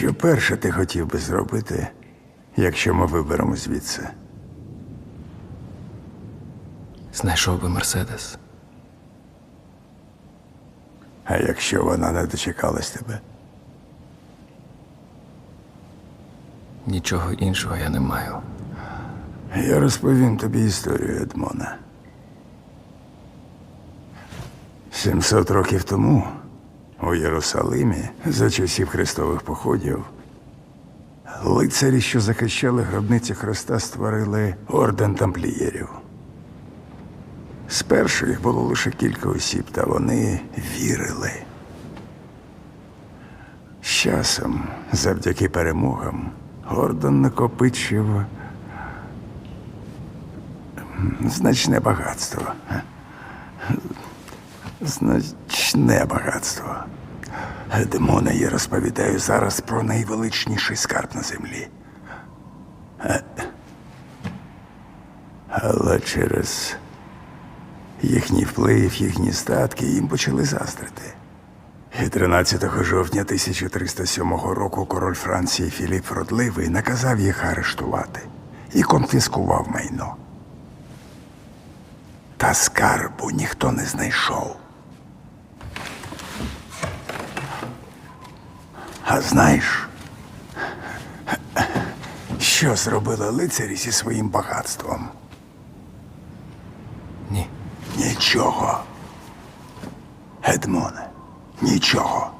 Що перше ти хотів би зробити, якщо ми виберемо звідси? Знайшов би Мерседес. А якщо вона не дочекалась тебе? Нічого іншого я не маю. Я розповім тобі історію Едмона. 700 років тому у Єрусалимі за часів хрестових походів лицарі, що захищали гробниці Христа, створили орден тамплієрів. Спершу їх було лише кілька осіб, та вони вірили. З часом, завдяки перемогам, орден накопичив значне багатство. Значне багатство. Демоне, я розповідаю зараз про найвеличніший скарб на землі. Е, Але через їхній вплив, їхні статки їм почали заздрити. І 13 жовтня 1307 року король Франції Філіп Вродливий наказав їх арештувати і конфіскував майно. Та скарбу ніхто не знайшов. А знаєш, що зробили лицарі зі своїм багатством? Ні. Нічого. Едмоне, нічого.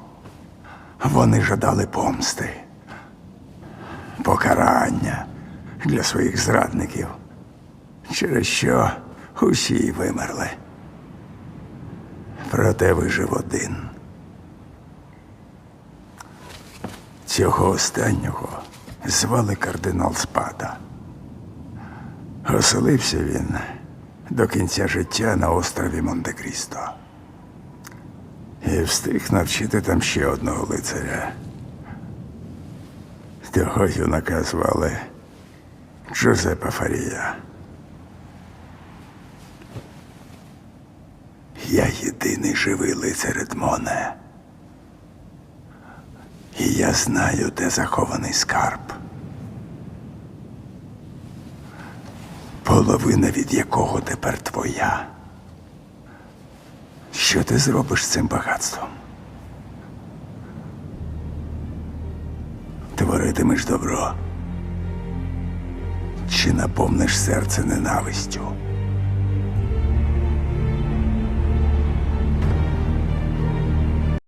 Вони жадали помсти, покарання для своїх зрадників, через що усі вимерли. Проте вижив один. Цього останнього звали кардинал Спада. Оселився він до кінця життя на острові Монте-Крісто. І встиг навчити там ще одного лицаря. Того юнака звали Джозепа Фарія. Я єдиний живий лицар Едмоне. Я знаю, де захований скарб. Половина від якого тепер твоя. Що ти зробиш з цим багатством? Творитимеш добро? Чи наповниш серце ненавистю?